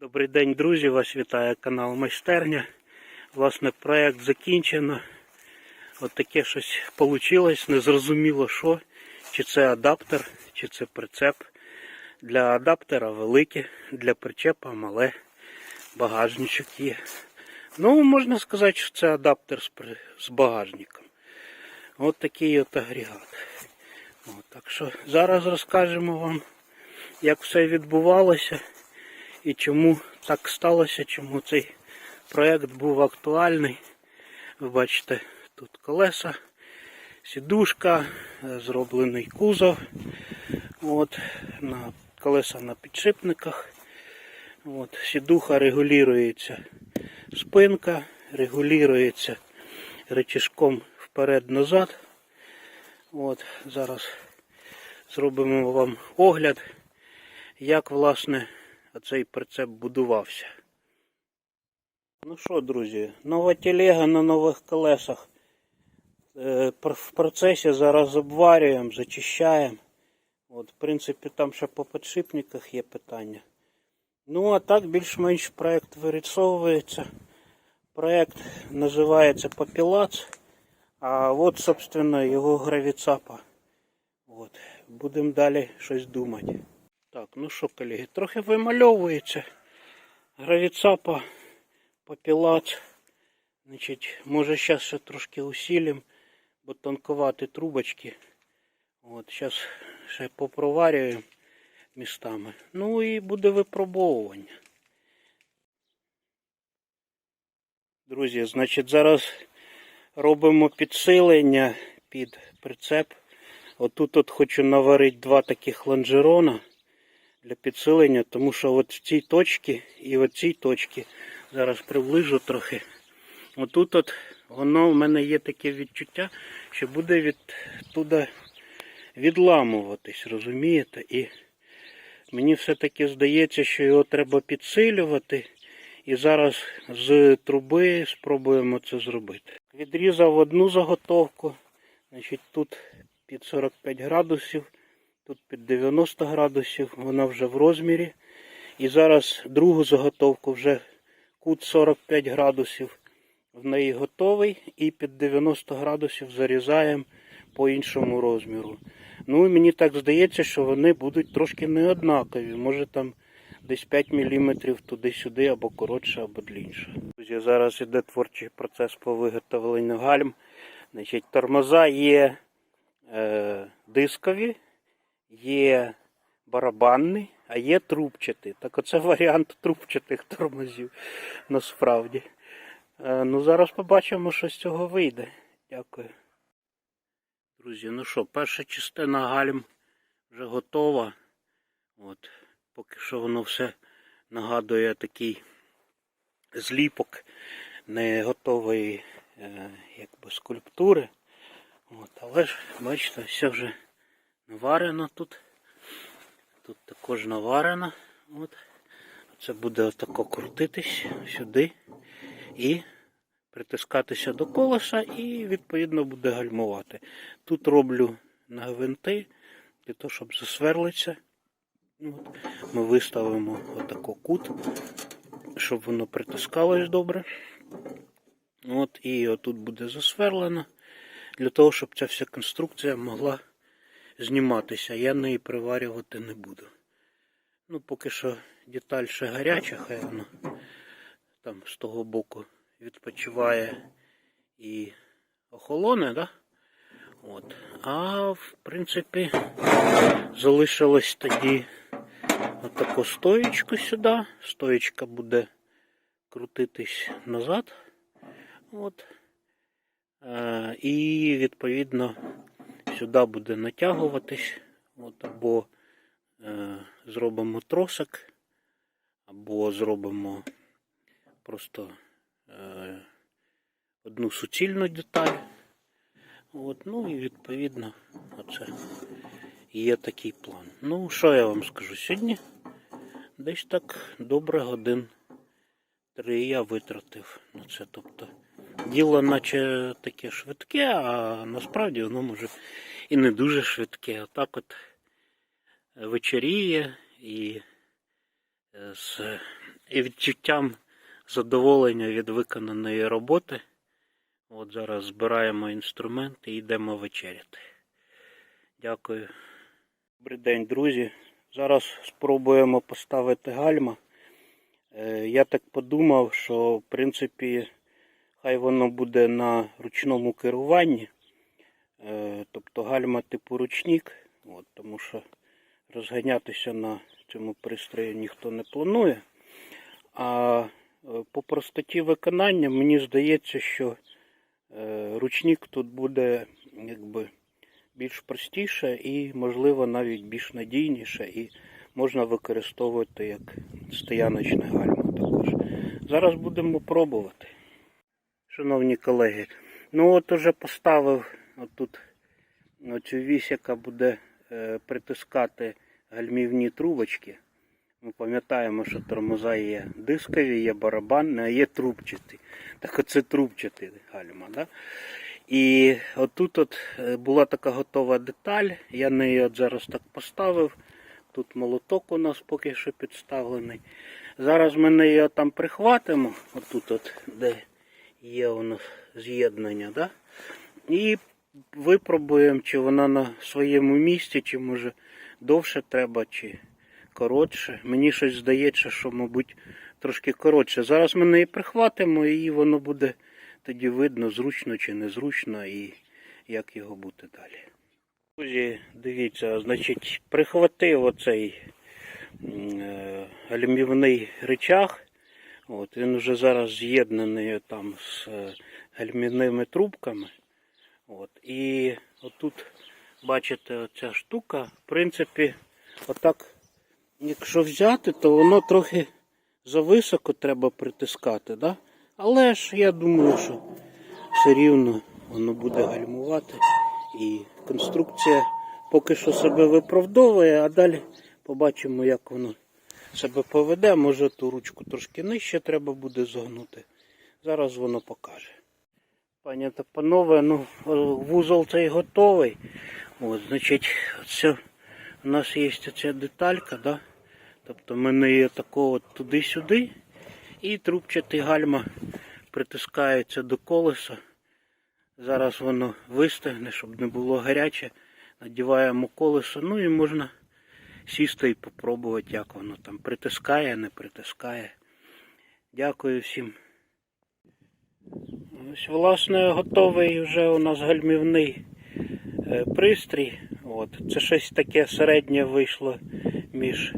Добрий день, друзі! Вас вітає канал Майстерня. Власне, проект закінчено. От таке щось вийшло. Незрозуміло що. Чи це адаптер, чи це прицеп. Для адаптера велике, для причепа мале. Багажничок є. Ну, можна сказати, що це адаптер з, багажником. От такий от агрегат. От, так що зараз розкажемо вам, як все відбувалося і чому так сталося, чому цей проєкт був актуальний. Ви бачите, тут колеса, сідушка, е, зроблений кузов. От, на колеса на підшипниках. От, сідуха регулюється спинка, регулюється речішком вперед-назад. От, зараз зробимо вам огляд, як власне цей прицеп будувався. Ну що, друзі, нова телега на нових колесах. Е, В процесі зараз обварюємо, зачищаємо. От, в принципі, там ще по підшипниках є питання. Ну, а так більш-менш проект вирисовується. Проект називається Папілац. А от, собственно, його гравіцапа. От. Будемо далі щось думати. Так, ну що, колеги, трохи вимальовується. Гравіцапа, папілац. Значить, може зараз ще трошки усилим, бо тонковаті трубочки. От, зараз ще попроварюємо містами. Ну і буде випробовування. Друзі, значить, зараз робимо підсилення під прицеп. Отут от хочу наварити два таких лонжерона для підсилення, тому що от в цій точці і в цій точці, зараз приближу трохи. Отут от воно в мене є таке відчуття, що буде від туди відламуватись, розумієте? І мені все-таки здається, що його треба підсилювати. І зараз з труби спробуємо це зробити. Відрізав одну заготовку. Значить, тут під 45 градусів, тут під 90 градусів, вона вже в розмірі. І зараз другу заготовку вже кут 45 градусів в неї готовий. І під 90 градусів зарізаємо по іншому розміру. Ну і мені так здається, що вони будуть трошки неоднакові. Може там десь 5 мм туди-сюди, або коротше, або длінше. Друзі, зараз іде творчий процес по виготовленню гальм. Значить, тормоза є е, дискові, є барабанні, а є трубчаті. Так оце варіант трубчатих тормозів насправді. Е, ну, зараз побачимо, що з цього вийде. Дякую. Друзі, ну що, перша частина гальм вже готова. От, поки що воно все нагадує такий зліпок не готової е, якби, скульптури. От, але ж, бачите, все вже наварено тут. Тут також наварено. От. Це буде отако крутитись сюди і притискатися до колеса і відповідно буде гальмувати. Тут роблю на гвинти для того, щоб засверлитися. От. Ми виставимо отако кут, щоб воно притискалось добре. От, і отут буде засверлено для того, щоб ця вся конструкція могла зніматися. Я неї приварювати не буду. Ну, поки що деталь ще гаряча, хай вона там з того боку відпочиває і охолоне, да? От. А в принципі залишилось тоді отаку стоєчку сюди. Стоєчка буде крутитись назад. От. Е, і відповідно сюди буде натягуватись. От, або е, зробимо тросик, або зробимо просто е, одну суцільну деталь. От, ну і відповідно оце є такий план. Ну, що я вам скажу сьогодні? Десь так добре годин три я витратив на це. Тобто діло наче таке швидке, а насправді воно може і не дуже швидке. Отак от вечеріє і е, з і відчуттям задоволення від виконаної роботи. От зараз збираємо інструменти і йдемо вечеряти. Дякую. Добрий день, друзі. Зараз спробуємо поставити гальма. Е, Я так подумав, що в принципі хай воно буде на ручному керуванні. Е, Тобто гальма типу ручник, от, тому що розганятися на цьому пристрої ніхто не планує. А е, по простоті виконання мені здається, що е, ручник тут буде якби більш простіше і, можливо, навіть більш надійніше, і можна використовувати як стояночне гальмо також. Зараз будемо пробувати. Шановні колеги, ну от уже поставив отут оцю вісь, яка буде е, притискати гальмівні трубочки. Ми пам'ятаємо, що тормоза є дискові, є барабанні, а є трубчаті. Так оце трубчаті гальма. Да? І отут от е, була така готова деталь. Я неї от зараз так поставив. Тут молоток у нас поки що підставлений. Зараз ми неї там прихватимо, отут от, де є у нас з'єднання. Да? І випробуємо, чи вона на своєму місці, чи може довше треба, чи коротше. Мені щось здається, що, мабуть, трошки коротше. Зараз ми неї прихватимо і воно буде тоді видно, зручно чи незручно, і як його буде далі. Друзі, дивіться, значить, прихватив оцей е, гальмівний речах. От, він вже зараз з'єднаний там з е, гальмівними трубками. От, і отут, бачите, оця штука, в принципі, отак, якщо взяти, то воно трохи зависоко треба притискати. Да? Але ж я думаю, що все рівно воно буде гальмувати. І конструкція поки що себе виправдовує, а далі побачимо, як воно себе поведе. Може ту ручку трошки нижче треба буде загнути. Зараз воно покаже. Пані та панове, ну вузол цей готовий. От, значить, це у нас є ця деталька, да? тобто ми неї такого туди-сюди. І трубчатий гальма притискається до колеса. Зараз воно вистигне, щоб не було гаряче. Надіваємо колесо, ну і можна сісти і попробувати, як воно там притискає, не притискає. Дякую всім. Ось, власне, готовий вже у нас гальмівний е, пристрій. От. Це щось таке середнє вийшло між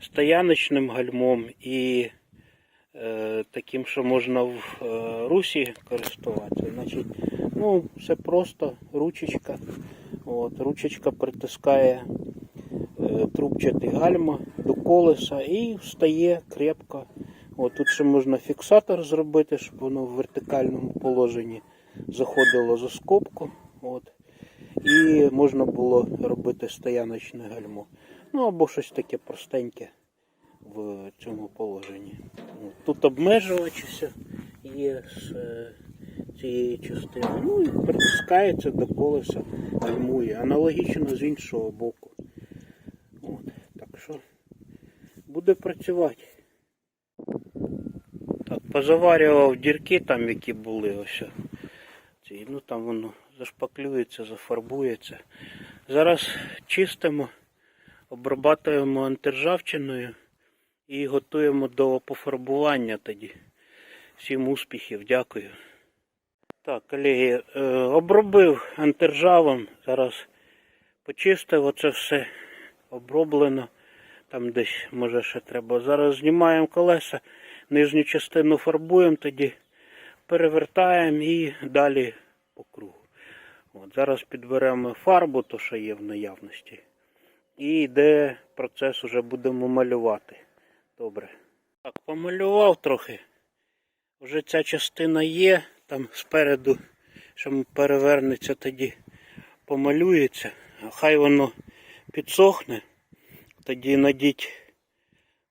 стояночним гальмом і е, таким, що можна в е, русі користуватися. Значить, ну, все просто, ручечка. От, ручечка притискає трубчатий гальма до колеса і встає крепко. От, тут ще можна фіксатор зробити, щоб воно в вертикальному положенні заходило за скобку. От. І можна було робити стояночне гальмо. Ну або щось таке простеньке в цьому положенні. От. Тут обмежувач все є з е, цієї частини. Ну і притискається до колеса, гальмує. Аналогічно з іншого боку. От. Так що буде працювати. Так, позаварював дірки там, які були ось. Ну там воно зашпаклюється, зафарбується. Зараз чистимо, обрабатуємо антиржавчиною і готуємо до пофарбування тоді. Всім успіхів, дякую. Так, колеги, е, обробив антиржавом, зараз почистив, оце все оброблено. Там десь може ще треба. Зараз знімаємо колеса, нижню частину фарбуємо, тоді перевертаємо і далі по кругу. От, зараз підберемо фарбу, то що є в наявності. І йде процес, уже будемо малювати. Добре. Так, помалював трохи. Вже ця частина є, там спереду, що перевернеться, тоді помалюється. Хай воно підсохне. Тоді надіть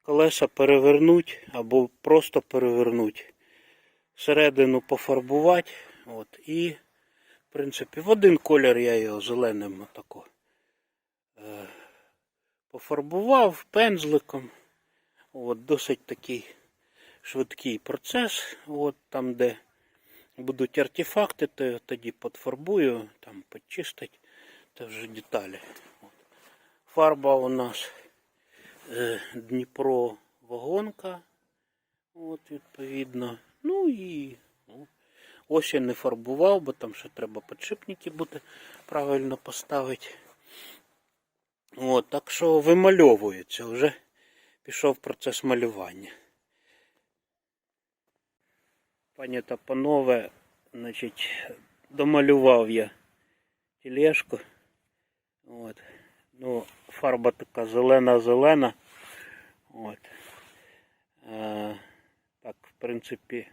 колеса перевернуть або просто перевернуть. Середину пофарбувати. От, і, в принципі, в один колір я його зеленим отако е, пофарбував пензликом. От, досить такий швидкий процес. От там, де будуть артефакти, то я тоді подфарбую, там почистить, це вже деталі. Фарба у нас Дніпро вагонка. От, відповідно. Ну і ну, ось я не фарбував, бо там ще треба підшипники буде правильно поставити. От, так що вимальовується, вже пішов процес малювання. Пані та панове, значить, домалював я тележку. От. Ну, фарба така зелена-зелена. От. Е, так, в принципі,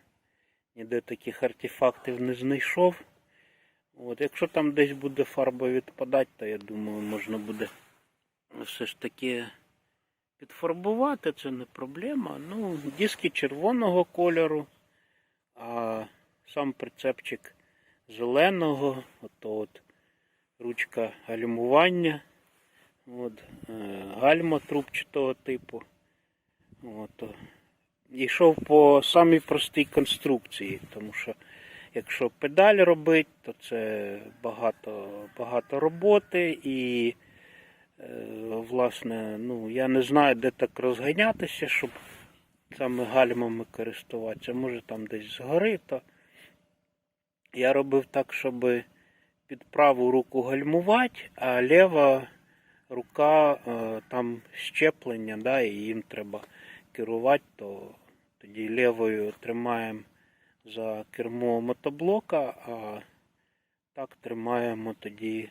ніде таких артефактів не знайшов. От, якщо там десь буде фарба відпадати, то я думаю, можна буде все ж таки підфарбувати, це не проблема. Ну, диски червоного кольору, а сам прицепчик зеленого, ото от ручка гальмування, от, е, гальма трубчатого типу. От. Йшов по самій простій конструкції, тому що якщо педаль робити, то це багато, багато роботи і Е, Власне, ну, я не знаю, де так розганятися, щоб саме гальмами користуватися. Може там десь згори, то я робив так, щоб під праву руку гальмувати, а ліва рука е, там щеплення, да, і їм треба керувати, то тоді лівою тримаємо за кермо мотоблока, а так тримаємо тоді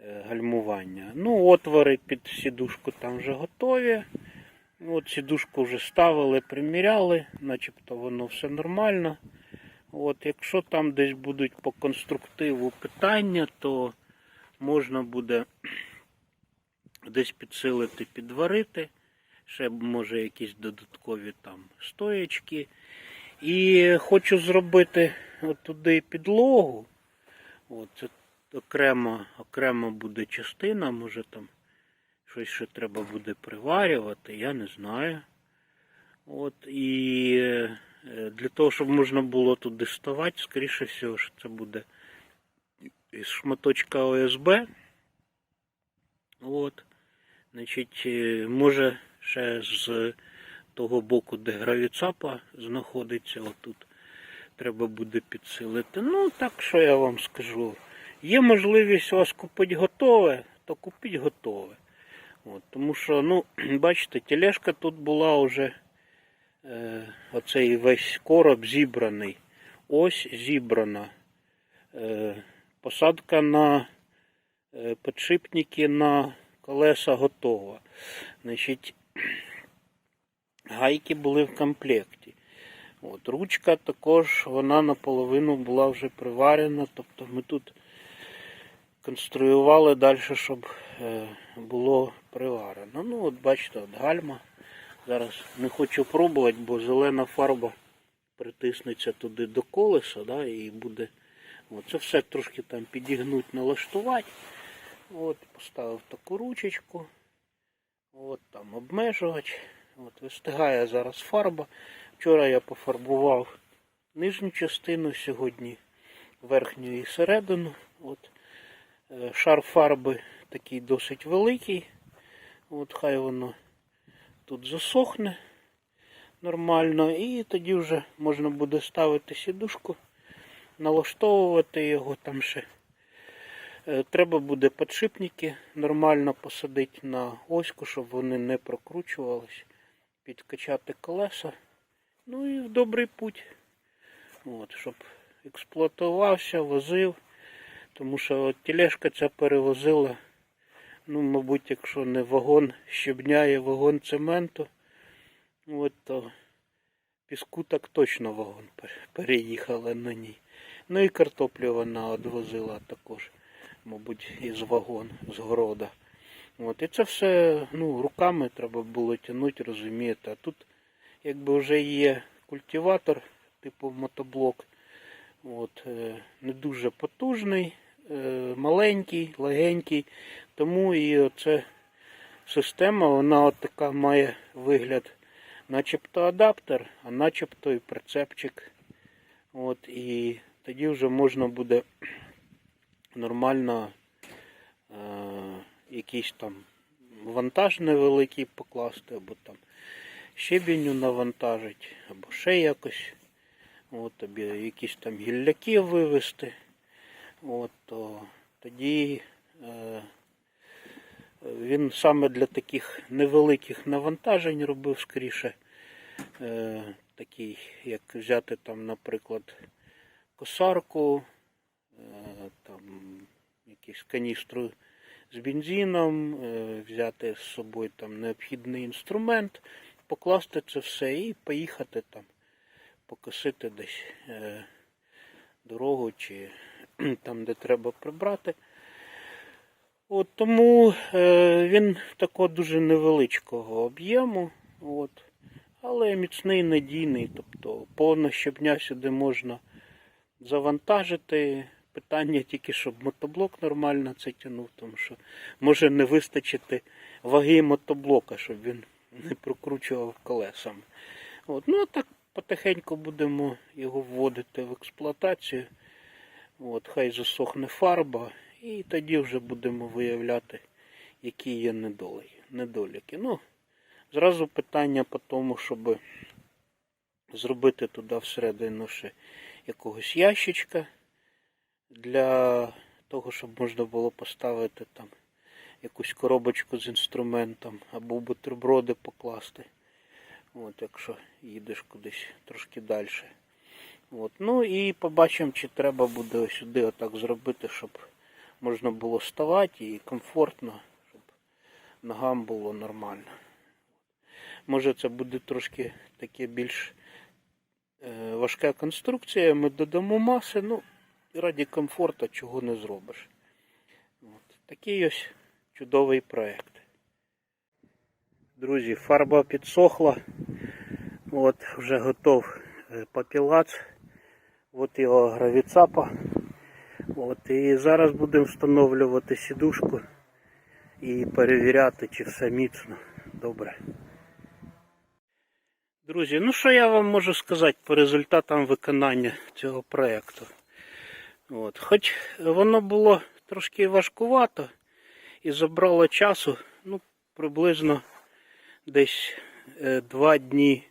е, гальмування. Ну, отвори під сідушку там вже готові. От сідушку вже ставили, приміряли, начебто воно все нормально. От, якщо там десь будуть по конструктиву питання, то можна буде десь підсилити, підварити. Ще може якісь додаткові там стоячки. І хочу зробити туди підлогу. От, це окремо, окремо буде частина, може там щось ще треба буде приварювати, я не знаю. От, і е, для того, щоб можна було туди ставати, скоріше всього, що це буде із шматочка ОСБ. От. Значить, е, може ще з того боку, де гравіцапа знаходиться, отут треба буде підсилити. Ну, так що я вам скажу. Є можливість вас купити готове, то купіть готове. От, тому що, ну, бачите, тележка тут була вже е, оцей весь короб зібраний. Ось зібрана. Е, посадка на е, підшипники на колеса готова. Значить, гайки були в комплекті. От, ручка також вона наполовину була вже приварена. Тобто ми тут конструювали далі, щоб е, було приварено. Ну, от бачите, от гальма. Зараз не хочу пробувати, бо зелена фарба притиснеться туди до колеса, да, і буде. Це все трошки там підігнуть, налаштувати. От, поставив таку ручечку. От там обмежувач. От, вистигає зараз фарба. Вчора я пофарбував нижню частину, сьогодні верхню і середину. От, е, шар фарби такий досить великий. От хай воно тут засохне нормально. І тоді вже можна буде ставити сідушку, налаштовувати його там ще. Е, Треба буде підшипники нормально посадити на оську, щоб вони не прокручувались, підкачати колеса. Ну і в добрий путь. От, щоб експлуатувався, возив. Тому що от тележка ця перевозила, ну, мабуть, якщо не вагон щебня і вагон цементу, от, то піску так точно вагон переїхала на ній. Ну і картоплю вона одвозила також, мабуть, із вагон, з города. От, і це все ну, руками треба було тягнути, розумієте. А тут якби вже є культиватор, типу мотоблок. От, е, не дуже потужний, е, маленький, легенький. Тому і оце система, вона от така має вигляд начебто адаптер, а начебто і прицепчик. От, і тоді вже можна буде нормально е, якийсь там вантаж невеликий покласти, або там щебінню навантажить, або ще якось. От тобі якісь там гілляки вивезти. От, то тоді е, він саме для таких невеликих навантажень робив скоріше. Е, такий, як взяти там, наприклад, косарку, там якусь каністру з бензином, е, взяти з собою там необхідний інструмент, покласти це все і поїхати там, покосити десь е, дорогу чи там, де треба прибрати. От Тому е, він такого дуже невеличкого об'єму, от, але міцний, надійний. Тобто повна щебня сюди можна завантажити. Питання тільки, щоб мотоблок нормально це тягнув, тому що може не вистачити ваги мотоблока, щоб він не прокручував колесами. От, ну а так потихеньку будемо його вводити в експлуатацію. От, хай засохне фарба, і тоді вже будемо виявляти, які є недоліки. Ну, зразу питання по тому, щоб зробити туди всередину ще якогось ящичка для того, щоб можна було поставити там якусь коробочку з інструментом або бутерброди покласти. От, якщо їдеш кудись трошки далі. От. Ну і побачимо, чи треба буде сюди отак зробити, щоб можна було ставати і комфортно, щоб ногам було нормально. Може це буде трошки таке більш е, важка конструкція, ми додамо маси, ну раді комфорту чого не зробиш. От. Такий ось чудовий проєкт. Друзі, фарба підсохла. От, вже готов е, папілац. От його гравіцапа. От, і зараз будемо встановлювати сідушку і перевіряти, чи все міцно. Добре. Друзі, ну що я вам можу сказати по результатам виконання цього проєкту? От. Хоч воно було трошки важкувато і забрало часу, ну, приблизно десь е, два дні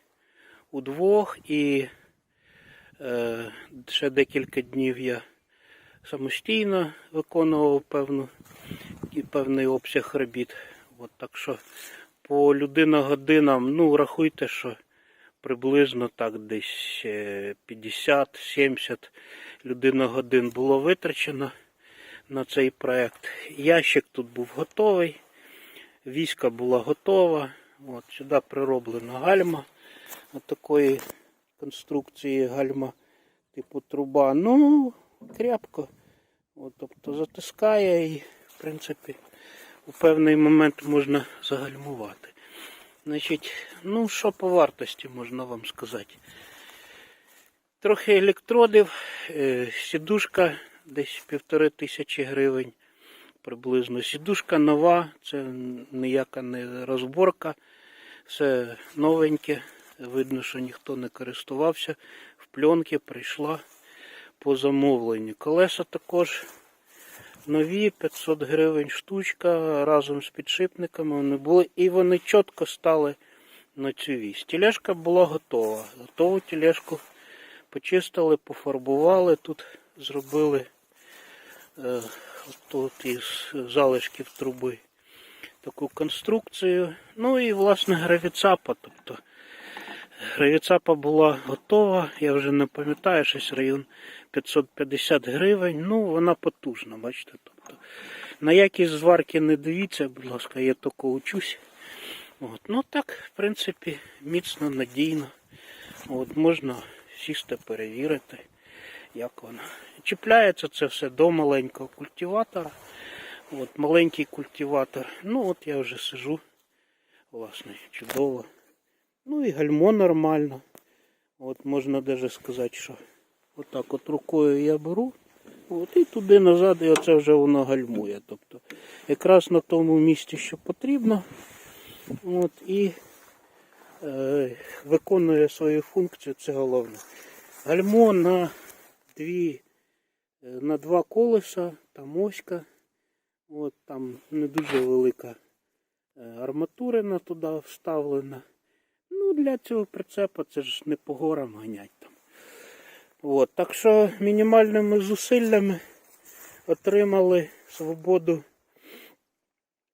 удвох і е, ще декілька днів я самостійно виконував певну, певний обсяг робіт. От, так що по людина годинам, ну рахуйте, що приблизно так десь е, 50-70 людина годин було витрачено на цей проект. Ящик тут був готовий, війська була готова. От, Сюди прироблена гальма от такої конструкції гальма типу труба. Ну, крепко. От, тобто затискає і, в принципі, у певний момент можна загальмувати. Значить, ну що по вартості можна вам сказати? Трохи електродів, е, сідушка десь півтори тисячі гривень приблизно. Сідушка нова, це ніяка не розборка, все новеньке. Видно, що ніхто не користувався. В пленки прийшла по замовленню. Колеса також нові, 500 гривень штучка разом з підшипниками вони були. І вони чітко стали на цю вісь. Тележка була готова. Готову тележку почистили, пофарбували. Тут зробили е, тут із залишків труби таку конструкцію. Ну і власне гравіцапа. Тобто гравіцапа була готова, я вже не пам'ятаю, щось район 550 гривень. Ну, вона потужна, бачите. Тобто, на якість зварки не дивіться, будь ласка, я тільки учусь. От. Ну так, в принципі, міцно, надійно. От, Можна сісти, перевірити, як воно. Чіпляється це все до маленького культиватора. От, Маленький культиватор. Ну от я вже сижу. Власне, чудово. Ну і гальмо нормально. От можна навіть сказати, що отак от рукою я беру. От, і туди назад, і оце вже воно гальмує. Тобто якраз на тому місці, що потрібно. От, І е, виконує свою функцію, це головне. Гальмо на дві, е, на два колеса, там оська, от там не дуже велика е, арматурина туди вставлена. Для цього прицепа це ж не по горам ганять там. От, так що мінімальними зусиллями отримали свободу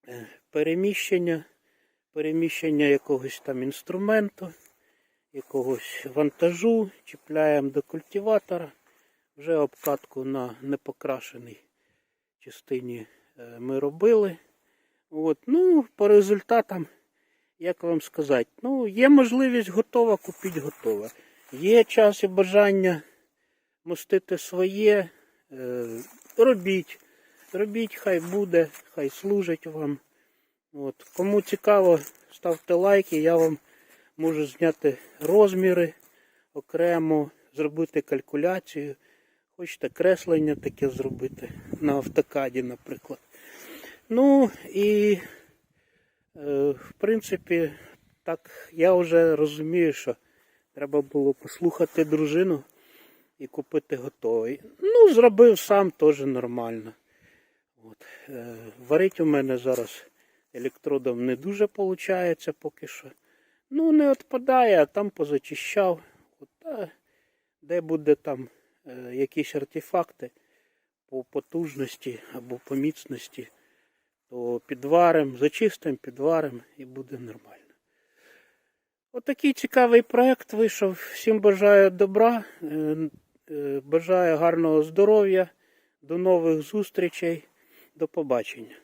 е, переміщення, переміщення якогось там інструменту, якогось вантажу, чіпляємо до культиватора. Вже обкатку на непокрашеній частині е, ми робили. От, ну, по результатам, як вам сказати, ну, є можливість готова, купіть готове. Є час і бажання мостити своє, е, робіть. Робіть, хай буде, хай служить вам. От. Кому цікаво, ставте лайки, я вам можу зняти розміри окремо, зробити калькуляцію. Хочете креслення таке зробити на автокаді, наприклад. Ну і, в принципі, так я вже розумію, що треба було послухати дружину і купити готовий. Ну, зробив сам теж нормально. От. Е, варить у мене зараз електродом не дуже виходить поки що. Ну, не відпадає, а там позачищав. От, а де буде там е, якісь артефакти по потужності або по міцності, то підварим, зачистимо, підварим і буде нормально. Отакий цікавий проект вийшов. Всім бажаю добра, е, е, бажаю гарного здоров'я, до нових зустрічей, до побачення.